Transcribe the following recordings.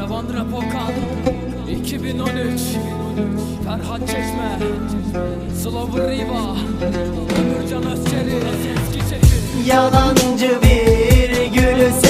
Ravandra Pokan 2013 Ferhat Çeşme Slover Riva Ömürcan Özçeri Yalancı bir gülü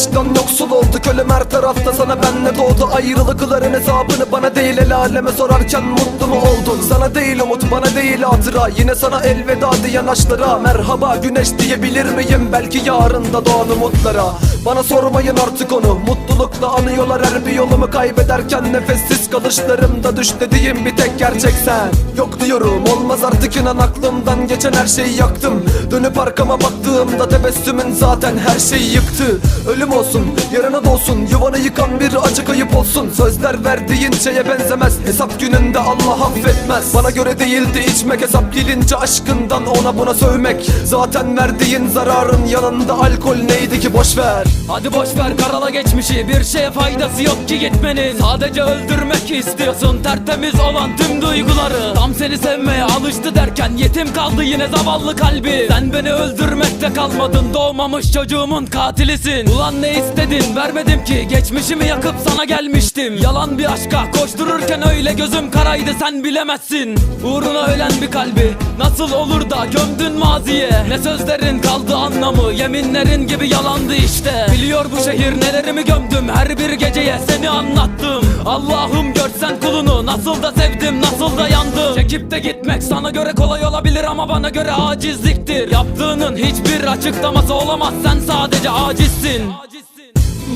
aşktan yoksul olduk ölüm her tarafta. Sana benle doğdu Ayrılıkların hesabını bana değil el aleme sorarken mutlu mu oldun? Sana değil umut bana değil hatıra. Yine sana elveda diyen aşklara Merhaba güneş diyebilir miyim? Belki yarın da doğan umutlara. Bana sormayın artık onu. Mutlulukla anıyorlar her bir yolumu. Kaybederken Nefessiz kalışlarımda düş dediğim bir tek gerçek sen. Yok diyorum olmaz artık inan aklımdan. Geçen her şeyi yaktım. Dönüp arkama baktığımda tebessümün zaten her şeyi yıktı. Ölüm olsun yarına dolsun yuvanı yıkan bir acı kayıp olsun. Sözler verdiğin şeye benzemez hesap gününde Allah affetmez. Bana göre değildi içmek hesap gelince aşkından ona buna sövmek. Zaten verdiğin zararın yanında alkol neydi ki boşver Hadi boş ver karala geçmişi bir şeye faydası yok ki gitmenin. Sadece öldürmek istiyorsun tertemiz olan tüm duyguları. Tam seni sevmeye alıştı derken yetim kaldı yine zavallı kalbi. Sen beni öldürmekte kalmadın doğmamış çocuğumun katilisin. Ulan ne istedin? Vermedim ki. Geçmişimi yakıp sana gelmiştim. Yalan bir aşka koştururken öyle gözüm karaydı. Sen bilemezsin. Uğruna ölen bir kalbi. Nasıl olur da gömdün maziye? Ne sözlerin kaldı anlamı? Yeminlerin gibi yalandı işte. Biliyor bu şehir nelerimi gömdüm. Her bir geceye seni anlattım. Allah'ım görsen kulunu. Nasıl da sevdim nasıl da yandım. Çekip de gitmek sana göre kolay olabilir ama bana göre acizliktir. Yaptığının hiçbir açıklaması olamaz. Sen sadece acizsin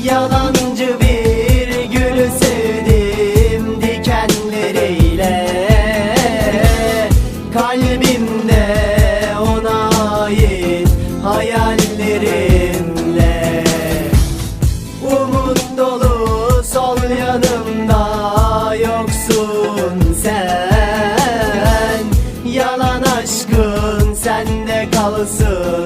Yalancı bir gülü dikenleriyle. Kalbimde ona ait hayallerimle Umut dolu sol yanımda yoksun sen. Yalan aşkın sende kalsın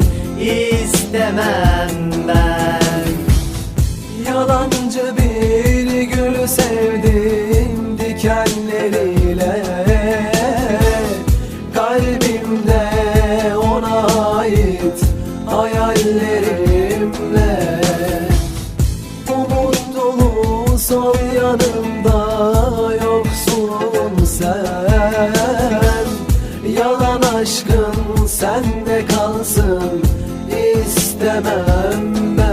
aşkın sende kalsın istemem ben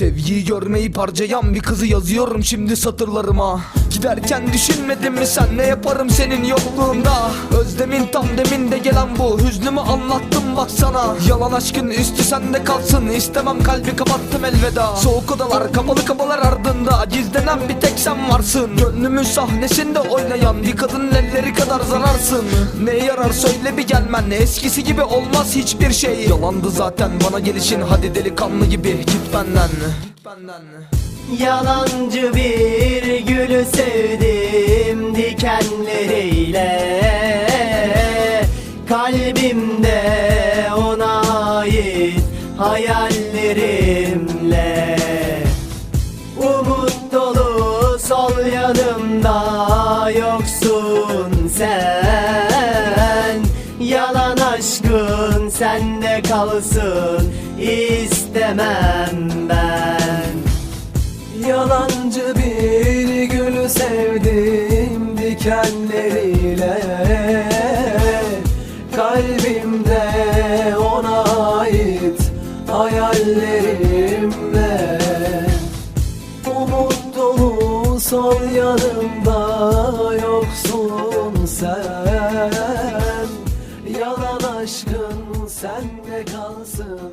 Sevgiyi görmeyi harcayan bir kızı yazıyorum şimdi satırlarıma. Giderken düşünmedin mi sen ne yaparım senin yokluğunda? Özlemin tam deminde gelen bu hüznümü anlattım baksana Yalan aşkın üstü sende kalsın istemem kalbi kapattım elveda. Soğuk odalar kapalı kapılar ardında gizlenen bir tek sen varsın. Gönlümün sahnesinde oynayan bir kadının elleri kadar zararsın. Ne yarar söyle bir gelmen eskisi gibi olmaz hiçbir şey. Yalandı zaten bana gelişin hadi delikanlı gibi git benden benden Yalancı bir gülü sevdim dikenleriyle. Kalbimde ona ait hayallerimle. Umut dolu sol yanımda yoksun sen. Yalan aşkın sende kalsın istemem ben Yalancı bir gülü sevdim dikenleriyle. Kalbimde ona ait hayal hayallerimle. Umut dolu sol yanımda yoksun sen. Yalan aşkın sende kalsın